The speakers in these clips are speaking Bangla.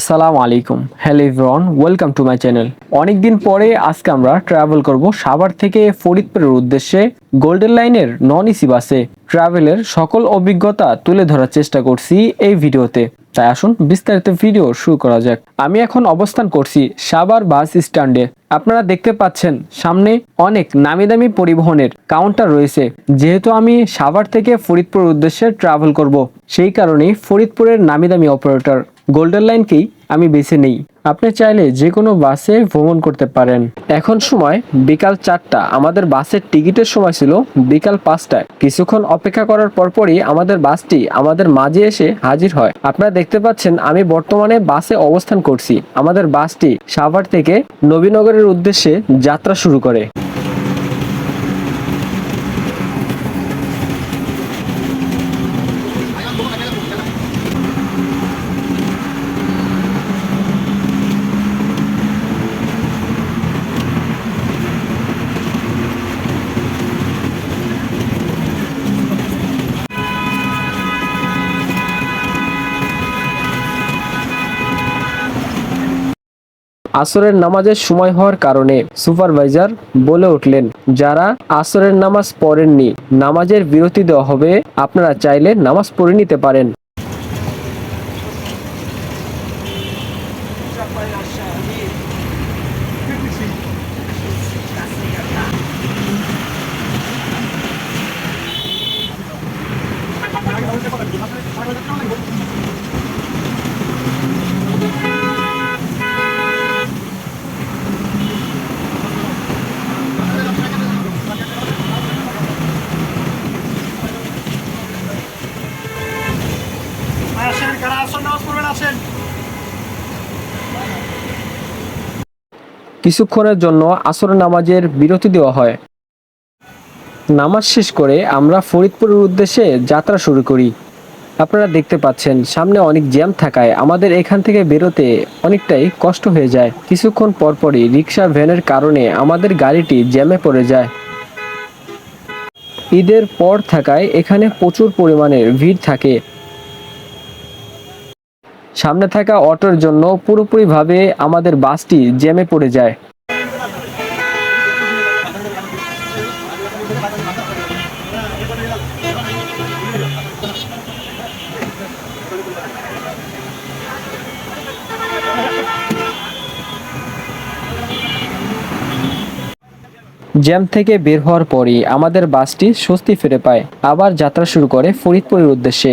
আসসালামু আলাইকুম। Hello everyone welcome to my channel অনেকদিন পরে আজকে আমরা ট্রাভেল করব সাভার থেকে ফরিদপুরের উদ্দেশ্যে গোল্ডেন লাইনের নন এসি বাসে ট্রাভেলের সকল অভিজ্ঞতা তুলে ধরার চেষ্টা করছি এই ভিডিওতে। তাই আসুন বিস্তারিত ভিডিও শুরু করা যাক। আমি এখন অবস্থান করছি সাভার বাস স্ট্যান্ডে। আপনারা দেখতে পাচ্ছেন, সামনে অনেক নামি দামি পরিবহনের কাউন্টার রয়েছে। যেহেতু আমি সাভার থেকে ফরিদপুর উদ্দেশ্যে ট্রাভেল করব, সেই কারণেই ফরিদপুরের নামি দামি অপারেটর। গোল্ডেন লাইনকেই আমি বেছে নেই। আপনি চাইলে যে কোনো বাসে ভ্রমণ করতে পারেন। এখন সময় বিকাল চারটা। আমাদের বাসের টিকিটের সময় ছিল বিকাল পাঁচটায় কিছুক্ষণ অপেক্ষা করার পরপরই আমাদের বাসটি আমাদের মাঝে এসে হাজির হয়। আপনারা দেখতে পাচ্ছেন, আমি বর্তমানে বাসে অবস্থান করছি। আমাদের বাসটি সাভার থেকে নবীনগরের উদ্দেশ্যে যাত্রা শুরু করে। আসরের নামাজের সময় হওয়ার কারণে সুপারভাইজার বলে উঠলেন, যারা আসরের নামাজ পড়েননি, নামাজের বিরতি দেওয়া হবে, আপনারা চাইলে নামাজ পড়ে নিতে পারেন আসেন কারা আসন নামাজ পড়বেন আসেন কিছুক্ষণের জন্য আসর নামাজের বিরতি দেওয়া হয়। নামাজ শেষ করে আমরা ফরিদপুরের উদ্দেশ্যে যাত্রা শুরু করি। আপনারা দেখতে পাচ্ছেন, সামনে অনেক জ্যাম থাকায় আমাদের এখান থেকে বেরোতে অনেকটাই কষ্ট হয়ে যায়। কিছুক্ষণ পরপরই রিক্সা ভ্যানের কারণে আমাদের গাড়িটি জ্যামে পড়ে যায়। ঈদের পর থাকায় এখানে প্রচুর পরিমাণের ভিড় থাকে। সামনে থাকা অটোর জন্য পুরোপুরিভাবে আমাদের বাসটি জ্যামে পড়ে যায়। জ্যাম থেকে বের হওয়ার পরই আমাদের বাসটি স্বস্তি ফিরে পায়। আবার যাত্রা শুরু করে ফরিদপুরের উদ্দেশ্যে।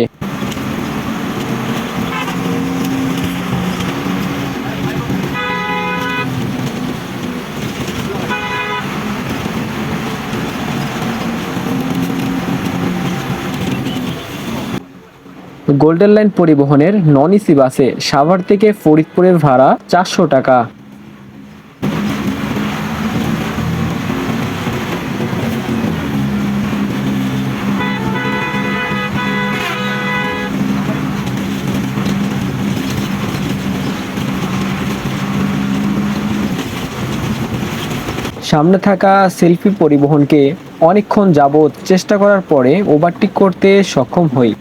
গোল্ডেন লাইন পরিবহনের নন ইসি বাসে সাভার থেকে ফরিদপুরের ভাড়া চারশো টাকা। সামনে থাকা সেলফি পরিবহনকে অনেকক্ষণ যাবৎ চেষ্টা করার পরে ওভারটেক করতে সক্ষম হই।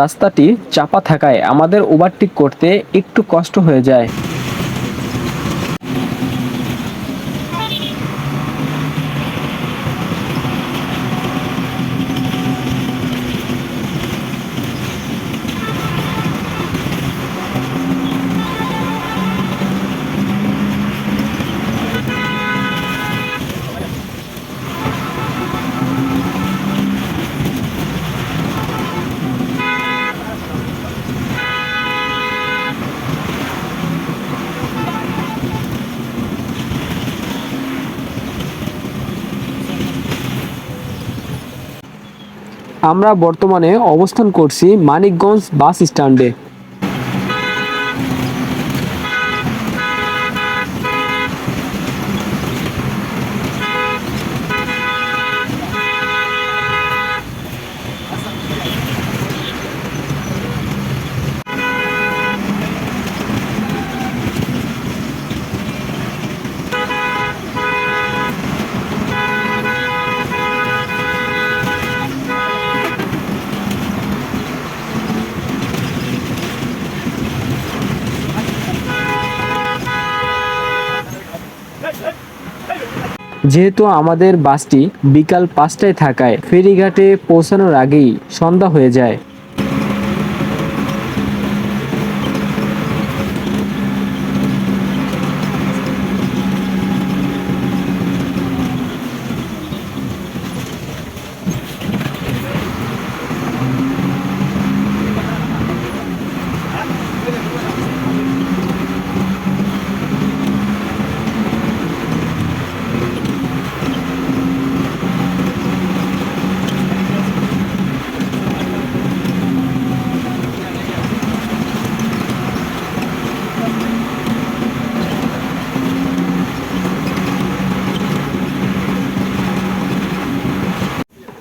রাস্তাটি চাপা থাকায় আমাদের ওভারটেক করতে একটু কষ্ট হয়ে যায়। আমরা বর্তমানে অবস্থান করছি মানিকগঞ্জ বাস স্ট্যান্ডে। যেহেতু আমাদের বাসটি বিকাল পাঁচটায় থাকায় ফেরিঘাটে পৌঁছানোর আগেই সন্ধ্যা হয়ে যায়।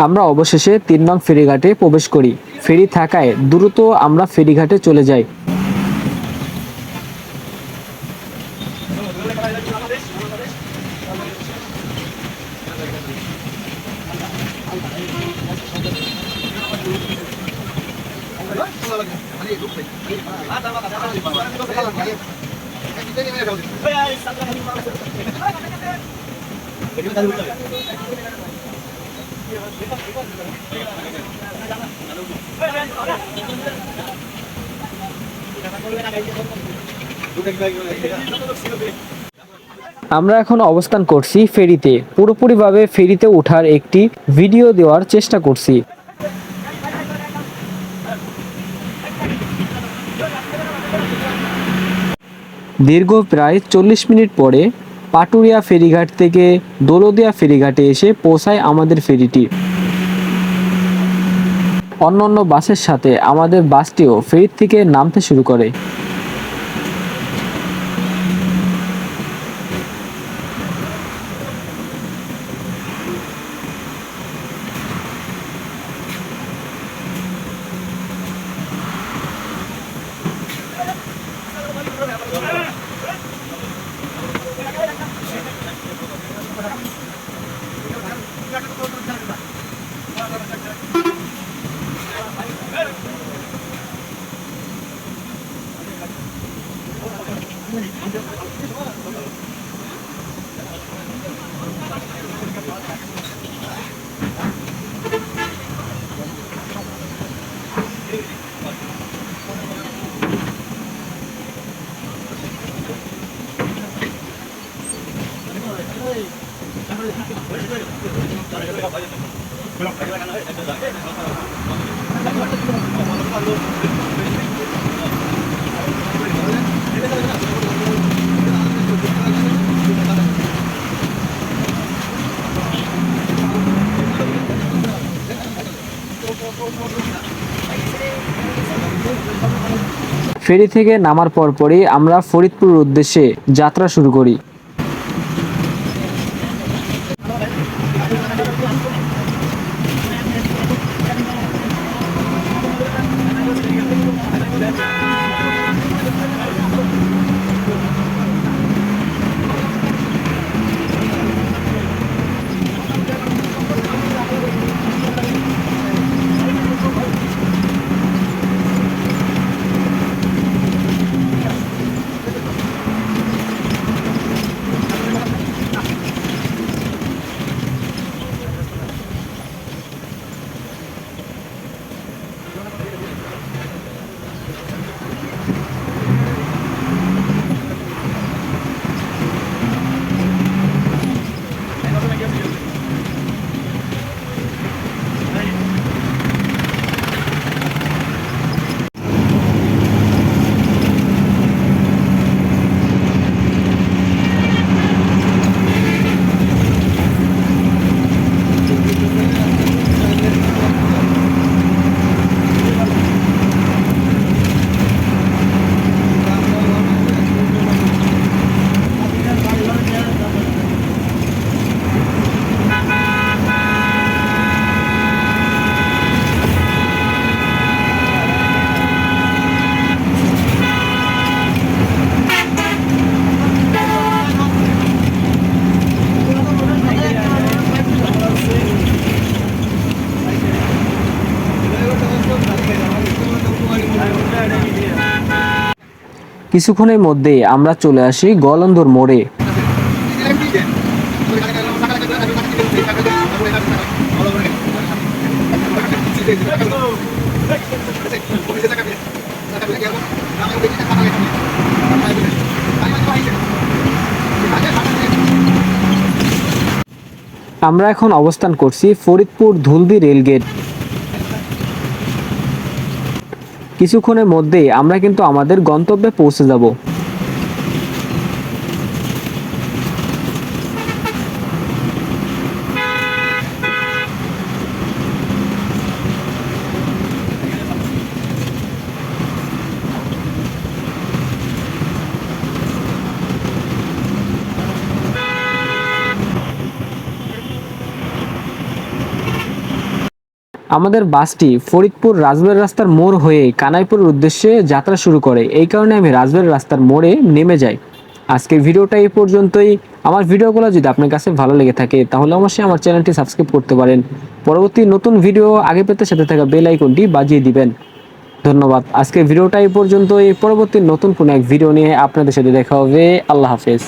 আমরা অবশেষে তিন নং ফেরিঘাটে প্রবেশ করি। ফেরি থাকায় দ্রুত আমরা ফেরিঘাটে চলে যাই। আমরা এখন অবস্থান করছি ফেরিতে। পুরোপুরিভাবে ফেরিতে ওঠার একটি ভিডিও দেওয়ার চেষ্টা করছি। দীর্ঘ প্রায় চল্লিশ মিনিট পরে পাটুরিয়া ফেরিঘাট থেকে দোলদিয়া ফেরিঘাটে এসে পৌঁছায় আমাদের ফেরিটি। অন্যান্য বাসের সাথে আমাদের বাসটিও ফেরির থেকে নামতে শুরু করে। ফেরি থেকে নামার পরপরই আমরা ফরিদপুরের উদ্দেশ্যে যাত্রা শুরু করি। কিছুক্ষণের মধ্যে আমরা চলে আসি গলন্দর মোড়ে। আমরা এখন অবস্থান করছি ফরিদপুর ধুলদি রেলগেট। কিছুক্ষণের মধ্যেই আমরা কিন্তু আমাদের গন্তব্যে পৌঁছে যাব। আমাদের বাসটি ফরিদপুর রাজবাড়ি রাস্তার মোড় হয়ে কানাইপুরের উদ্দেশ্যে যাত্রা শুরু করে। এই কারণে আমি রাজবাড়ি রাস্তার মোড়ে নেমে যাই। আজকের ভিডিওটা এই পর্যন্তই। আমার ভিডিওগুলো যদি আপনার কাছে ভালো লেগে থাকে, তাহলে অবশ্যই আমার চ্যানেলটি সাবস্ক্রাইব করতে পারেন। পরবর্তী নতুন ভিডিও আগে পেতে সাথে থাকা বেল আইকনটি বাজিয়ে দিবেন। ধন্যবাদ। আজকের ভিডিওটা এই পর্যন্তই। পরবর্তী নতুন কোনো এক ভিডিও নিয়ে আপনাদের সাথে দেখা হবে। আল্লাহ হাফেজ।